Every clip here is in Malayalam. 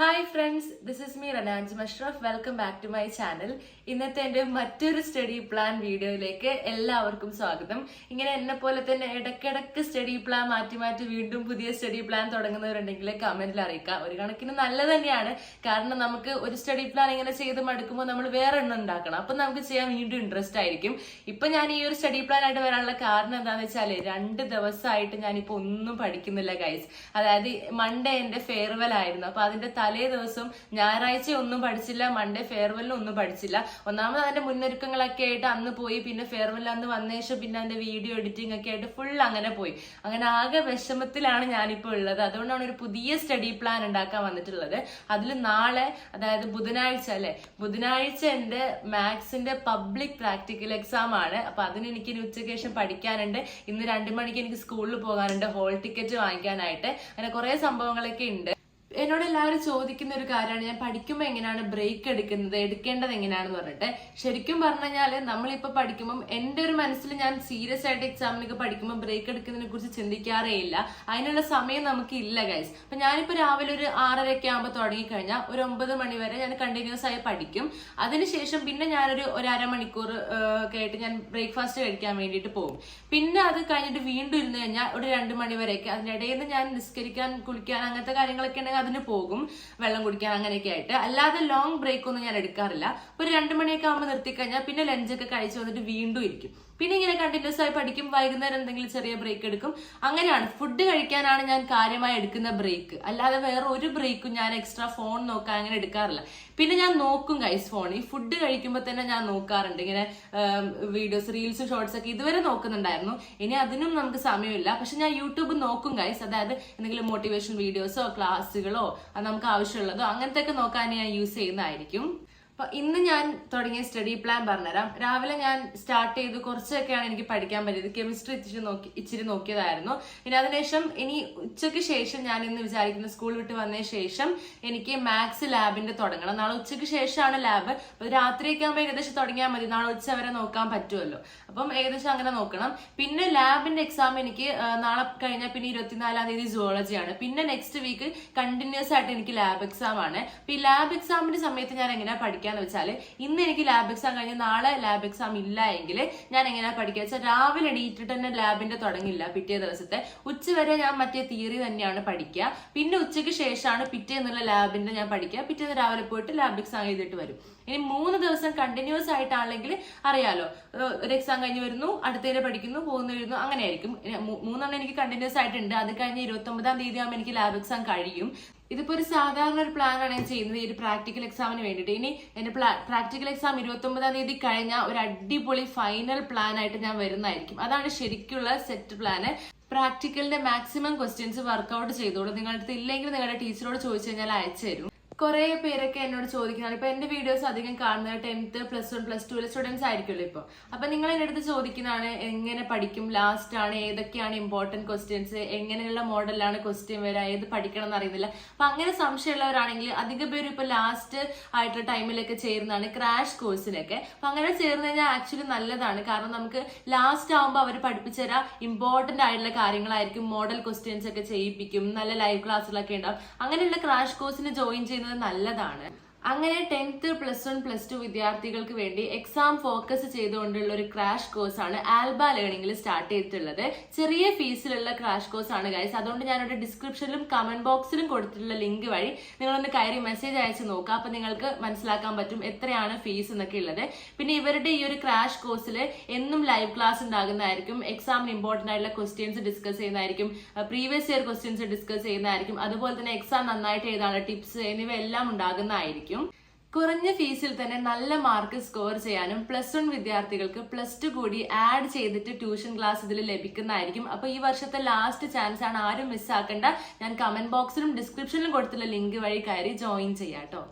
Hi friends this is me Ranaj Musharaf welcome back to my channel ഇന്നത്തെ എന്റെ മറ്റൊരു സ്റ്റഡി പ്ലാൻ വീഡിയോയിലേക്ക് എല്ലാവർക്കും സ്വാഗതം. ഇങ്ങനെ എന്നെ പോലെ തന്നെ ഇടയ്ക്കിടയ്ക്ക് സ്റ്റഡി പ്ലാൻ മാറ്റി മാറ്റി വീണ്ടും പുതിയ സ്റ്റഡി പ്ലാൻ തുടങ്ങുന്നവരുണ്ടെങ്കിൽ കമന്റിൽ അറിയിക്കുക. ഒരു കണക്കിന് നല്ല തന്നെയാണ്. കാരണം നമുക്ക് ഒരു സ്റ്റഡി പ്ലാൻ ഇങ്ങനെ ചെയ്ത് മടുക്കുമ്പോൾ നമ്മൾ വേറെ എണ്ണം ഉണ്ടാക്കണം. അപ്പം നമുക്ക് ചെയ്യാൻ വീണ്ടും ഇൻട്രസ്റ്റ് ആയിരിക്കും. ഇപ്പൊ ഞാൻ ഈ ഒരു സ്റ്റഡി പ്ലാൻ ആയിട്ട് വരാനുള്ള കാരണം എന്താണെന്ന് വെച്ചാൽ രണ്ട് ദിവസമായിട്ട് ഞാനിപ്പോ ഒന്നും പഠിക്കുന്നില്ല ഗൈസ് അതായത് മൺഡേ എന്റെ ഫെയർവെൽ ആയിരുന്നു. അപ്പൊ അതിന്റെ തലേ ദിവസം ഞായറാഴ്ച ഒന്നും പഠിച്ചില്ല മൺഡേ ഫെയർവെല്ലിന് ഒന്നും പഠിച്ചില്ല. ഒന്നാമത് അതിന്റെ മുന്നൊരുക്കങ്ങളൊക്കെ ആയിട്ട് അന്ന് പോയി പിന്നെ ഫെയർവെൽ അന്ന് വന്ന ശേഷം പിന്നെ അതിന്റെ വീഡിയോ എഡിറ്റിംഗ് ഒക്കെ ആയിട്ട് ഫുൾ അങ്ങനെ പോയി. അങ്ങനെ ആകെ വിഷമത്തിലാണ് ഞാനിപ്പോൾ ഉള്ളത്. അതുകൊണ്ടാണ് ഒരു പുതിയ സ്റ്റഡി പ്ലാൻ ഉണ്ടാക്കാൻ വന്നിട്ടുള്ളത്. അതിൽ നാളെ അതായത് ബുധനാഴ്ച അല്ലെ? ബുധനാഴ്ച എന്റെ മാത്സിന്റെ പബ്ലിക് പ്രാക്ടിക്കൽ എക്സാം ആണ്. അപ്പൊ അതിന് എനിക്ക് ഇനി ഉച്ചയ്ക്ക് ശേഷം പഠിക്കാനുണ്ട്. ഇന്ന് രണ്ടു മണിക്ക് എനിക്ക് സ്കൂളിൽ പോകാനുണ്ട്. ഹോൾ ടിക്കറ്റ് വാങ്ങിക്കാനായിട്ട്. അങ്ങനെ കുറെ സംഭവങ്ങളൊക്കെ ഉണ്ട്. എന്നോട് എല്ലാവരും ചോദിക്കുന്ന ഒരു കാര്യമാണ്. ഞാൻ പഠിക്കുമ്പോൾ എങ്ങനെയാണ് ബ്രേക്ക് എടുക്കുന്നത് എടുക്കേണ്ടത് എങ്ങനെയാണെന്ന് പറഞ്ഞിട്ട്. ശരിക്കും പറഞ്ഞു കഴിഞ്ഞാൽ നമ്മളിപ്പോൾ പഠിക്കുമ്പോൾ എന്റെ ഒരു മനസ്സിൽ ഞാൻ സീരിയസ് ആയിട്ട് എക്സാമിനൊക്കെ പഠിക്കുമ്പോൾ ബ്രേക്ക് എടുക്കുന്നതിനെ കുറിച്ച് ചിന്തിക്കാറേ ഇല്ല. അതിനുള്ള സമയം നമുക്ക് ഇല്ല ഗൈസ് അപ്പൊ ഞാനിപ്പോൾ രാവിലെ ഒരു ആറരയൊക്കെ ആകുമ്പോൾ തുടങ്ങിക്കഴിഞ്ഞാൽ ഒരു ഒമ്പത് മണി വരെ ഞാൻ കണ്ടിന്യൂസ് ആയി പഠിക്കും. അതിനുശേഷം പിന്നെ ഞാനൊരു ഒരു അരമണിക്കൂർ ആയിട്ട് ഞാൻ ബ്രേക്ക്ഫാസ്റ്റ് കഴിക്കാൻ വേണ്ടിയിട്ട് പോകും. പിന്നെ അത് കഴിഞ്ഞിട്ട് വീണ്ടും ഇരുന്ന് കഴിഞ്ഞാൽ ഒരു രണ്ട് മണി വരെയൊക്കെ അതിനിടയിൽ നിന്ന് ഞാൻ നിസ്കരിക്കാൻ കുളിക്കാൻ അങ്ങനത്തെ കാര്യങ്ങളൊക്കെ ഉണ്ടെങ്കിൽ അതിന് പോകും വെള്ളം കുടിക്കാൻ അങ്ങനെയൊക്കെ ആയിട്ട്. അല്ലാതെ ലോങ് ബ്രേക്ക് ഒന്നും ഞാൻ എടുക്കാറില്ല. ഒരു രണ്ട് മണിയൊക്കെ ആകുമ്പോൾ നിർത്തിക്കഴിഞ്ഞാൽ പിന്നെ ലഞ്ചൊക്കെ കഴിച്ചു വന്നിട്ട് വീണ്ടും ഇരിക്കും. പിന്നെ ഇങ്ങനെ കണ്ടിന്യൂസ് ആയി പഠിക്കും വൈകുന്നേരം എന്തെങ്കിലും ചെറിയ ബ്രേക്ക് എടുക്കും. അങ്ങനെയാണ്. ഫുഡ് കഴിക്കാനാണ് ഞാൻ കാര്യമായി എടുക്കുന്ന ബ്രേക്ക് അല്ലാതെ വേറെ ഒരു ബ്രേക്കും ഞാൻ എക്സ്ട്രാ ഫോൺ നോക്കാൻ അങ്ങനെ എടുക്കാറില്ല. പിന്നെ ഞാൻ നോക്കും ഗൈസ് ഫോൺ ഈ ഫുഡ് കഴിക്കുമ്പോൾ തന്നെ ഞാൻ നോക്കാറുണ്ട്. ഇങ്ങനെ വീഡിയോസ് റീൽസ് ഷോർട്സ് ഒക്കെ ഇതുവരെ നോക്കുന്നുണ്ടായിരുന്നു. ഇനി അതിനും നമുക്ക് സമയമില്ല. പക്ഷെ ഞാൻ യൂട്യൂബ് നോക്കും ഗൈസ് അതായത് എന്തെങ്കിലും മോട്ടിവേഷൻ വീഡിയോസോ ക്ലാസ്സുകളോ നമുക്ക് ആവശ്യമുള്ളതോ അങ്ങനത്തെ ഒക്കെ നോക്കാൻ ഞാൻ യൂസ് ചെയ്യുന്നതായിരിക്കും. അപ്പൊ ഇന്ന് ഞാൻ തുടങ്ങിയ സ്റ്റഡി പ്ലാൻ പറഞ്ഞുതരാം. രാവിലെ ഞാൻ സ്റ്റാർട്ട് ചെയ്ത് കുറച്ചൊക്കെയാണ് എനിക്ക് പഠിക്കാൻ പറ്റിയത്. കെമിസ്ട്രി ഇച്ചിരി നോക്കി ഇച്ചിരി നോക്കിയതായിരുന്നു. ഇനി അതിനുശേഷം ഇനി ഉച്ചയ്ക്ക് ശേഷം ഞാൻ ഇന്ന് വിചാരിക്കുന്ന സ്കൂൾ വിട്ട് വന്നതിന് ശേഷം എനിക്ക് മാത്സ് ലാബിന്റെ തുടങ്ങണം. നാളെ ഉച്ചയ്ക്ക് ശേഷമാണ് ലാബ് അപ്പൊ രാത്രിയൊക്കെ ആകുമ്പോൾ ഏകദേശം തുടങ്ങിയാൽ മതി. നാളെ ഉച്ച വരെ നോക്കാൻ പറ്റുമല്ലോ. അപ്പം ഏകദേശം അങ്ങനെ നോക്കണം. പിന്നെ ലാബിന്റെ എക്സാം എനിക്ക് നാളെ കഴിഞ്ഞാൽ പിന്നെ ഇരുപത്തിനാലാം തീയതി സുവോളജിയാണ് പിന്നെ നെക്സ്റ്റ് വീക്ക് കണ്ടിന്യൂസ് ആയിട്ട് എനിക്ക് ലാബ് എക്സാം ആണ്. അപ്പൊ ഈ ലാബ് എക്സാമിന്റെ സമയത്ത് ഞാൻ എങ്ങനെയാ പഠിക്കാന്ന് വെച്ചാൽ ഇന്ന് എനിക്ക് ലാബ് എക്സാം കഴിഞ്ഞ് നാളെ ലാബ് എക്സാം ഇല്ല എങ്കിൽ ഞാൻ എങ്ങനെയാ പഠിക്കുക വെച്ചാൽ രാവിലെ എണീറ്റിട്ട് തന്നെ ലാബിന്റെ തുടങ്ങില്ല പിറ്റേ ദിവസത്തെ. ഉച്ച വരെ ഞാൻ മറ്റേ തിയറി തന്നെയാണ് പഠിക്കുക പിന്നെ ഉച്ചയ്ക്ക് ശേഷമാണ് പിറ്റേന്നുള്ള ലാബിന്റെ ഞാൻ പഠിക്കുക പിറ്റേന്ന് രാവിലെ പോയിട്ട് ലാബ് എക്സാം എഴുതിയിട്ട് വരും. ഇനി മൂന്ന് ദിവസം കണ്ടിന്യൂസ് ആയിട്ടാണെങ്കിൽ അറിയാലോ. ഒരു എക്സാം കഴിഞ്ഞ് വരുന്നു അടുത്തേരെ പഠിക്കുന്നു പോകുന്നു വരുന്നു അങ്ങനെ ആയിരിക്കും. ഇനി മൂ- മൂന്നെണ്ണം എനിക്ക് കണ്ടിന്യൂസ് ആയിട്ടുണ്ട്. അത് കഴിഞ്ഞ് ഇരുപത്തി ഒമ്പതാം തീയതി ആകുമ്പോൾ എനിക്ക് ലാബ് എക്സാം കഴിയും. ഇതിപ്പോ ഒരു സാധാരണ ഒരു പ്ലാനാണ് ഞാൻ ചെയ്യുന്നത് ഈ ഒരു പ്രാക്ടിക്കൽ എക്സാമിന് വേണ്ടിയിട്ട്. ഇനി എന്റെ പ്രാക്ടിക്കൽ എക്സാം ഇരുപത്തി ഒമ്പതാം തീയതി കഴിഞ്ഞാൽ ഒരു അടിപൊളി ഫൈനൽ പ്ലാൻ ആയിട്ട് ഞാൻ വരുന്നതായിരിക്കും. അതാണ് ശരിക്കുള്ള സെറ്റ് പ്ലാന് പ്രാക്ടിക്കലിന്റെ മാക്സിമം ക്വസ്റ്റ്യൻസ് വർക്ക്ഔട്ട് ചെയ്തോളൂ. നിങ്ങളുടെ ഇല്ലെങ്കിൽ നിങ്ങളുടെ ടീച്ചറോട് ചോദിച്ചു കഴിഞ്ഞാൽ അയച്ചു തരും. കുറെ പേരൊക്കെ എന്നോട് ചോദിക്കുന്നതാണ് ഇപ്പൊ എന്റെ വീഡിയോസ് അധികം കാണുന്നത് ടെൻത്ത് പ്ലസ് വൺ പ്ലസ് ടുവിലെ സ്റ്റുഡൻസ് ആയിരിക്കുമല്ലോ ഇപ്പൊ. അപ്പൊ നിങ്ങൾ എന്റെ അടുത്ത് ചോദിക്കുന്നതാണ് എങ്ങനെ പഠിക്കും? ലാസ്റ്റ് ആണ് ഏതൊക്കെയാണ് ഇമ്പോർട്ടന്റ് ക്വസ്റ്റ്യൻസ് എങ്ങനെയുള്ള മോഡലാണ് ക്വസ്റ്റ്യൻ വരാ? ഏത് പഠിക്കണം എന്ന് അറിയുന്നില്ല. അപ്പൊ അങ്ങനെ സംശയമുള്ളവരാണെങ്കിൽ അധിക പേരും ഇപ്പൊ ലാസ്റ്റ് ആയിട്ടുള്ള ടൈമിലൊക്കെ ചേരുന്നതാണ് ക്രാഷ് കോഴ്സിലൊക്കെ അപ്പൊ അങ്ങനെ ചേർന്ന് കഴിഞ്ഞാൽ ആക്ച്വലി നല്ലതാണ്. കാരണം നമുക്ക് ലാസ്റ്റ് ആവുമ്പോൾ അവർ പഠിപ്പിച്ചു തരാം ഇമ്പോർട്ടന്റ് ആയിട്ടുള്ള കാര്യങ്ങളായിരിക്കും. മോഡൽ ക്വസ്റ്റ്യൻസ് ഒക്കെ ചെയ്യിപ്പിക്കും. നല്ല ലൈവ് ക്ലാസ്സുകളൊക്കെ ഉണ്ടാവും. അങ്ങനെയുള്ള ക്രാഷ് കോഴ്സിന് ജോയിൻ നല്ലതാണ്. അങ്ങനെ tenth plus one plus two വിദ്യാർത്ഥികൾക്ക് വേണ്ടി എക്സാം ഫോക്കസ് ചെയ്തുകൊണ്ടുള്ള ഒരു ക്രാഷ് കോഴ്സ് ആണ് ആൽബ ലേണിംഗിൽ സ്റ്റാർട്ട് ചെയ്തിട്ടുള്ളത്. ചെറിയ ഫീസിലുള്ള ക്രാഷ് കോഴ്സ് ആണ് ഗൈസ് അതുകൊണ്ട് ഞാനിവിടെ ഡിസ്ക്രിപ്ഷനിലും കമന്റ് ബോക്സിലും കൊടുത്തിട്ടുള്ള ലിങ്ക് വഴി നിങ്ങളൊന്ന് കയറി മെസ്സേജ് അയച്ച് നോക്കുക. അപ്പൊ നിങ്ങൾക്ക് മനസ്സിലാക്കാൻ പറ്റും എത്രയാണ് ഫീസ് എന്നൊക്കെ ഉള്ളത്. പിന്നെ ഇവരുടെ ഈ ഒരു ക്രാഷ് കോഴ്സിൽ എന്നും ലൈവ് ക്ലാസ് ഉണ്ടാകുന്നതായിരിക്കും. എക്സാമിന് ഇമ്പോർട്ടന്റ് ആയിട്ടുള്ള ക്വസ്റ്റ്യൻസ് ഡിസ്കസ് ചെയ്യുന്നതായിരിക്കും. പ്രീവിയസ് ഇയർ ക്വസ്റ്റ്യൻസ് ഡിസ്കസ് ചെയ്യുന്നതായിരിക്കും. അതുപോലെ തന്നെ എക്സാം നന്നായിട്ട് എഴുതാനുള്ള ടിപ്സ് എന്നിവ എല്ലാം ഉണ്ടാകുന്നതായിരിക്കും. കുറഞ്ഞ ഫീസിൽ തന്നെ നല്ല മാർക്ക് സ്കോർ ചെയ്യാനും പ്ലസ് വൺ വിദ്യാർത്ഥികൾക്ക് പ്ലസ് ടു കൂടി ആഡ് ചെയ്തിട്ട് ട്യൂഷൻ ക്ലാസ് ഇതിൽ ലഭിക്കുന്നതായിരിക്കും. അപ്പൊ ഈ വർഷത്തെ ലാസ്റ്റ് ചാൻസ് ആണ് ആരും മിസ്സാക്കേണ്ട ഞാൻ കമന്റ് ബോക്സിലും ഡിസ്ക്രിപ്ഷനിലും കൊടുത്തുള്ള ലിങ്ക് വഴി കയറി ജോയിൻ ചെയ്യാട്ടോ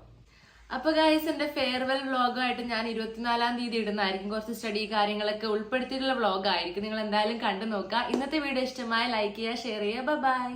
അപ്പൊ ഗൈസ് എന്റെ ഫെയർവെൽ വ്ളോഗായിട്ട് ഞാൻ ഇരുപത്തിനാലാം തീയതി ഇടുന്നതായിരിക്കും. കുറച്ച് സ്റ്റഡി കാര്യങ്ങളൊക്കെ ഉൾപ്പെടുത്തിയിട്ടുള്ള വ്ളോഗ് ആയിരിക്കും. നിങ്ങൾ എന്തായാലും കണ്ടു നോക്കുക. ഇന്നത്തെ വീഡിയോ ഇഷ്ടമായ ലൈക്ക് ചെയ്യുക ഷെയർ ചെയ്യുക. ബൈ